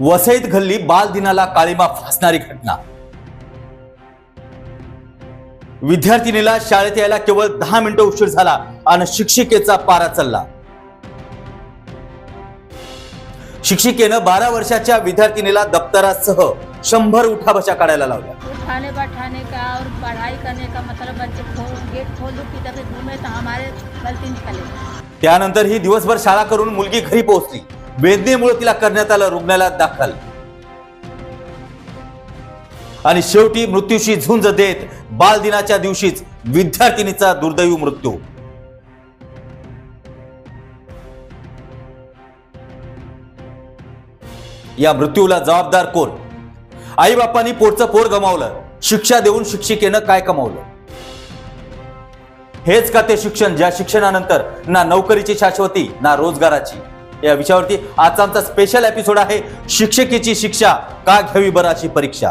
वसईत घडली बाल दिनाला काळीमा फासणारी घटना. विद्यार्थिनीला शाळेत यायला केवळ दहा मिनिटं उशीर झाला आणि शिक्षिकेचा पारा चलला शिक्षिकेनं बारा वर्षाच्या विद्यार्थिनीला दप्तरासह शंभर उठाबशा काढायला लावल्या. उठाने बैठाने का और पढ़ाई करने का मतलब बच्चे खोल गेट खोल दो किधर से घूमे तो हमारे गलती निकले। त्यानंतर ही दिवसभर शाळा करून मुलगी घरी पोहोचली. वेदनेमुळे तिला करण्यात आलं रुग्णालयात दाखल. आणि शेवटी मृत्यूशी झुंज देत बाल दिनाच्या दिवशीच विद्यार्थिनीचा दुर्दैवी मृत्यू. या मृत्यूला जबाबदार कोण? आई बापांनी पोटचं पोर गमावलं. शिक्षा देऊन शिक्षिकेनं काय कमावलं? हेच का ते शिक्षण ज्या शिक्षणानंतर ना नोकरीची शाश्वती ना रोजगाराची? या विषयावरती आजचा आमचा स्पेशल एपिसोड आहे शिक्षकीची शिक्षा. का घ्यावी बरं अशी परीक्षा?